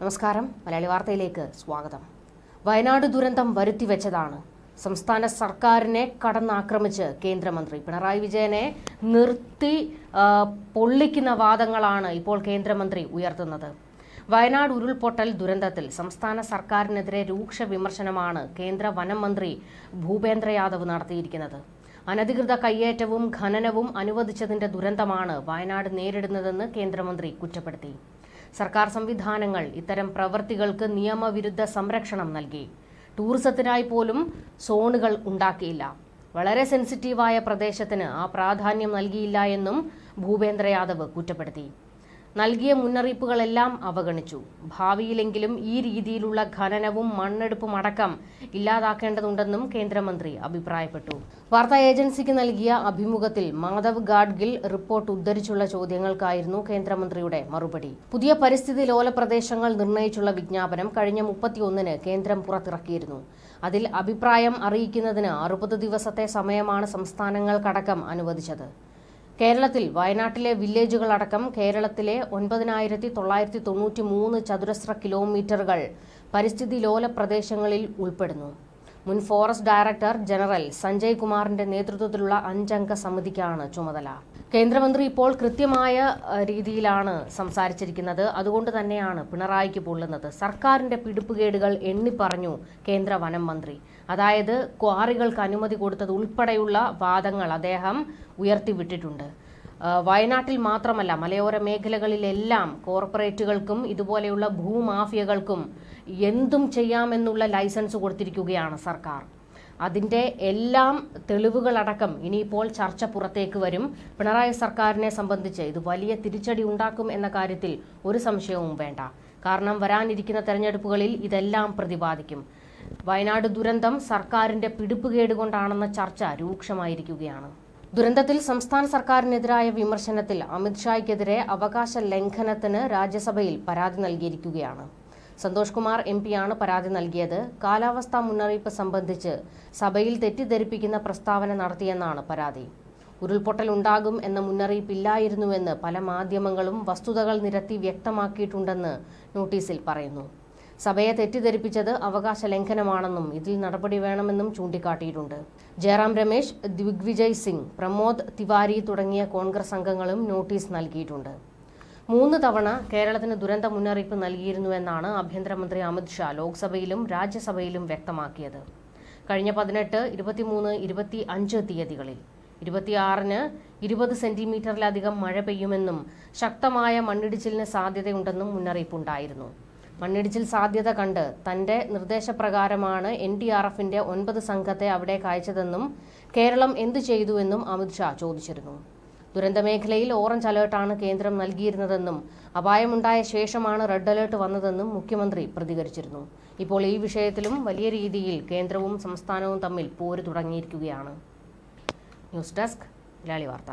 നമസ്കാരം. മലയാളി വാർത്തയിലേക്ക് സ്വാഗതം. വയനാട് ദുരന്തം വരുത്തിവെച്ചതാണ്. സംസ്ഥാന സർക്കാരിനെ കടന്നാക്രമിച്ച് കേന്ദ്രമന്ത്രി പിണറായി വിജയനെ നിർത്തി പൊള്ളിക്കുന്ന വാദങ്ങളാണ് ഇപ്പോൾ കേന്ദ്രമന്ത്രി ഉയർത്തുന്നത്. വയനാട് ഉരുൾപൊട്ടൽ ദുരന്തത്തിൽ സംസ്ഥാന സർക്കാരിനെതിരെ രൂക്ഷ വിമർശനമാണ് കേന്ദ്ര വനം മന്ത്രി ഭൂപേന്ദ്ര യാദവ് നടത്തിയിരിക്കുന്നത്. അനധികൃത കയ്യേറ്റവും ഖനനവും അനുവദിച്ചതിന്റെ ദുരന്തമാണ് വയനാട് നേരിടുന്നതെന്ന് കേന്ദ്രമന്ത്രി കുറ്റപ്പെടുത്തി. സർക്കാർ സംവിധാനങ്ങൾ ഇത്തരം പ്രവൃത്തികൾക്ക് നിയമവിരുദ്ധ സംരക്ഷണം നൽകി. ടൂറിസത്തിനായി പോലും സോണുകൾ ഉണ്ടാക്കിയില്ല. വളരെ സെൻസിറ്റീവായ പ്രദേശത്തിന് ആ പ്രാധാന്യം നൽകിയില്ല എന്നും ഭൂപേന്ദ്ര യാദവ് കുറ്റപ്പെടുത്തി. നൽകിയ മുന്നറിയിപ്പുകളെല്ലാം അവഗണിച്ചു. ഭാവിയിലെങ്കിലും ഈ രീതിയിലുള്ള ഖനനവും മണ്ണെടുപ്പും അടക്കം ഇല്ലാതാക്കേണ്ടതുണ്ടെന്നും കേന്ദ്രമന്ത്രി അഭിപ്രായപ്പെട്ടു. വാർത്താ ഏജൻസിക്ക് നൽകിയ അഭിമുഖത്തിൽ മാധവ് ഗാഡ്ഗിൽ റിപ്പോർട്ട് ഉദ്ധരിച്ചുള്ള ചോദ്യങ്ങൾക്കായിരുന്നു കേന്ദ്രമന്ത്രിയുടെ മറുപടി. പുതിയ പരിസ്ഥിതി ലോല പ്രദേശങ്ങൾ നിർണയിച്ചുള്ള വിജ്ഞാപനം കഴിഞ്ഞ മുപ്പത്തിയൊന്നിന് കേന്ദ്രം പുറത്തിറക്കിയിരുന്നു. അതിൽ അഭിപ്രായം അറിയിക്കുന്നതിന് അറുപത് ദിവസത്തെ സമയമാണ് സംസ്ഥാനങ്ങൾക്കടക്കം അനുവദിച്ചത്. കേരളത്തിൽ വയനാട്ടിലെ വില്ലേജുകളടക്കം കേരളത്തിലെ ഒൻപതിനായിരത്തി തൊള്ളായിരത്തി തൊണ്ണൂറ്റി മൂന്ന് ചതുരശ്ര കിലോമീറ്ററുകൾ പരിസ്ഥിതി ലോല പ്രദേശങ്ങളിൽ ഉൾപ്പെടുന്നു. മുൻ ഫോറസ്റ്റ് ഡയറക്ടർ ജനറൽ സഞ്ജയ് കുമാറിന്റെ നേതൃത്വത്തിലുള്ള അഞ്ചംഗ സമിതിക്കാണ് ചുമതല. കേന്ദ്രമന്ത്രി ഇപ്പോൾ കൃത്യമായ രീതിയിലാണ് സംസാരിച്ചിരിക്കുന്നത്. അതുകൊണ്ട് തന്നെയാണ് പിണറായിക്ക് പൊള്ളുന്നത്. സർക്കാരിന്റെ പിടിപ്പുകേടുകൾ എണ്ണിപ്പറഞ്ഞു കേന്ദ്ര വനം മന്ത്രി. അതായത് ക്വാറികൾക്ക് അനുമതി കൊടുത്തത് ഉൾപ്പെടെയുള്ള വാദങ്ങൾ അദ്ദേഹം ഉയർത്തിവിട്ടിട്ടുണ്ട് വയനാട്ടിൽ മാത്രമല്ല മലയോര മേഖലകളിലെല്ലാം കോർപ്പറേറ്റുകൾക്കും ഇതുപോലെയുള്ള ഭൂമാഫിയകൾക്കും എന്തും ചെയ്യാമെന്നുള്ള ലൈസൻസ് കൊടുത്തിരിക്കുകയാണ് സർക്കാർ. അതിന്റെ എല്ലാം തെളിവുകളടക്കം ഇനിയിപ്പോൾ ചർച്ച പുറത്തേക്ക് വരും. പിണറായി സർക്കാരിനെ സംബന്ധിച്ച് ഇത് വലിയ തിരിച്ചടി ഉണ്ടാക്കും എന്ന കാര്യത്തിൽ ഒരു സംശയവും വേണ്ട. കാരണം വരാനിരിക്കുന്ന തെരഞ്ഞെടുപ്പുകളിൽ ഇതെല്ലാം പ്രതിപാദിക്കും. വയനാട് ദുരന്തം സർക്കാരിന്റെ പിടിപ്പുകേട് കൊണ്ടാണെന്ന ചർച്ച രൂക്ഷമായിരിക്കുകയാണ്. ദുരന്തത്തിൽ സംസ്ഥാന സർക്കാരിനെതിരായ വിമർശനത്തിൽ അമിത്ഷായ്ക്കെതിരെ അവകാശ ലംഘനത്തിന് രാജ്യസഭയിൽ പരാതി നൽകിയിരിക്കുകയാണ്. സന്തോഷ് കുമാർ എം പിയാണ് പരാതി നൽകിയത്. കാലാവസ്ഥാ മുന്നറിയിപ്പ് സംബന്ധിച്ച് സഭയിൽ തെറ്റിദ്ധരിപ്പിക്കുന്ന പ്രസ്താവന നടത്തിയെന്നാണ് പരാതി. ഉരുൾപൊട്ടൽ ഉണ്ടാകും എന്ന മുന്നറിയിപ്പില്ലായിരുന്നുവെന്ന് പല മാധ്യമങ്ങളും വസ്തുതകൾ നിരത്തി വ്യക്തമാക്കിയിട്ടുണ്ടെന്ന് നോട്ടീസിൽ പറയുന്നു. സഭയെ തെറ്റിദ്ധരിപ്പിച്ചത് അവകാശ ലംഘനമാണെന്നും ഇതിൽ നടപടി വേണമെന്നും ചൂണ്ടിക്കാട്ടിയിട്ടുണ്ട്. ജയറാം രമേശ് ദിഗ്വിജയ് സിംഗ് പ്രമോദ് തിവാരി തുടങ്ങിയ കോൺഗ്രസ് അംഗങ്ങളും നോട്ടീസ് നൽകിയിട്ടുണ്ട്. മൂന്ന് തവണ കേരളത്തിന് ദുരന്ത മുന്നറിയിപ്പ് നൽകിയിരുന്നുവെന്നാണ് ആഭ്യന്തരമന്ത്രി അമിത്ഷാ ലോക്സഭയിലും രാജ്യസഭയിലും വ്യക്തമാക്കിയത്. കഴിഞ്ഞ പതിനെട്ട് ഇരുപത്തിമൂന്ന് ഇരുപത്തി അഞ്ച് തീയതികളിൽ ഇരുപത്തിയാറിന് ഇരുപത് സെന്റിമീറ്ററിലധികം മഴ പെയ്യുമെന്നും ശക്തമായ മണ്ണിടിച്ചിലിന് സാധ്യതയുണ്ടെന്നും മുന്നറിയിപ്പുണ്ടായിരുന്നു. മണ്ണിടിച്ചിൽ സാധ്യത കണ്ട് തന്റെ നിർദ്ദേശപ്രകാരമാണ് എൻ ഡി ആർ എഫിന്റെ ഒൻപത് സംഘത്തെ അവിടെ അയച്ചതെന്നും കേരളം എന്തു ചെയ്തുവെന്നും അമിത്ഷാ ചോദിച്ചിരുന്നു. ദുരന്തമേഖലയിൽ ഓറഞ്ച് അലേർട്ടാണ് കേന്ദ്രം നൽകിയിരുന്നതെന്നും അപായമുണ്ടായ ശേഷമാണ് റെഡ് അലേർട്ട് വന്നതെന്നും മുഖ്യമന്ത്രി പ്രതികരിച്ചിരുന്നു. ഇപ്പോൾ ഈ വിഷയത്തിലും വലിയ രീതിയിൽ കേന്ദ്രവും സംസ്ഥാനവും തമ്മിൽ പോര് തുടങ്ങിയിരിക്കുകയാണ്. ന്യൂസ് ഡെസ്ക് മലയാളി വാർത്ത.